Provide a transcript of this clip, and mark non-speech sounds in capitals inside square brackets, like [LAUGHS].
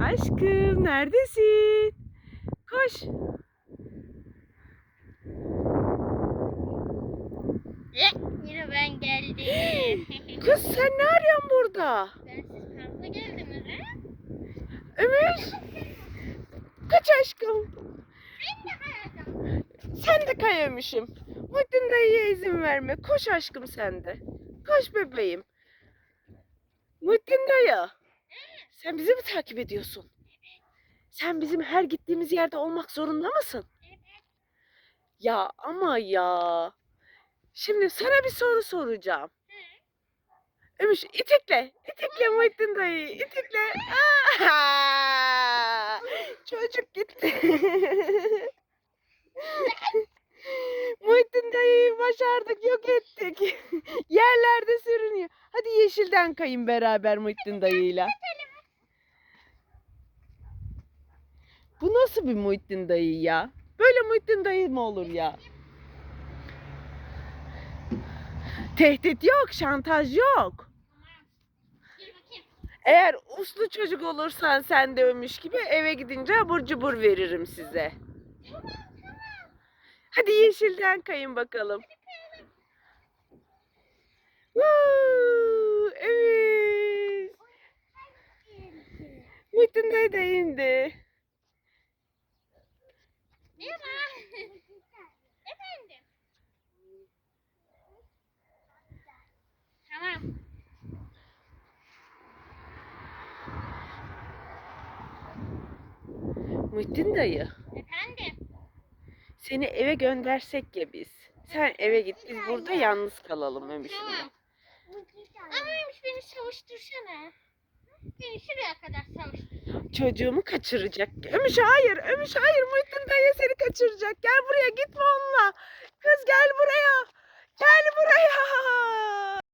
Aşkım neredesin? Koş. Eh, Yine ben geldim. [GASPS] Kız sen ne arıyorsun burada? ben siz kampa geldiniz ha? Ömür. Kaç aşkım. Ben de hayatım. Sen de kayamışım. Muhittin dayıya izin verme. Koş aşkım sen de. Koş bebeğim. Muhittin dayı. Sen bizi mi takip ediyorsun? Sen bizim her gittiğimiz yerde olmak zorunda mısın? Ya ama ya. Şimdi sana bir soru soracağım. Ömüş itikle. İtikle Muhittin dayı. İtikle. [LAUGHS] Çocuk gitti. [LAUGHS] Muhittin dayıyı başardık, yok ettik. [LAUGHS] Yerlerde sürünüyor. Hadi yeşilden kayın beraber Muhittin dayıyla. Bu nasıl bir Muhittin dayı ya? Böyle Muhittin dayı mı olur ya? Tehdit yok, şantaj yok. Eğer uslu çocuk olursan sen de ölmüş gibi eve gidince abur cubur veririm size. Hadi yeşilden kayın bakalım. Woo, evet. Muhittin dayı da indi. Merhaba. [LAUGHS] Efendim. Tamam. Muhittin dayı. Efendim. Seni eve göndersek ya biz. Sen eve git biz burada yalnız kalalım Ömüş'le. Tamam. Amaymış beni savuştursana. Beni şuraya. Çocuğumu kaçıracak. Ömüş hayır, Ömüş hayır. Muhittin dayı seni kaçıracak. Gel buraya gitme onunla.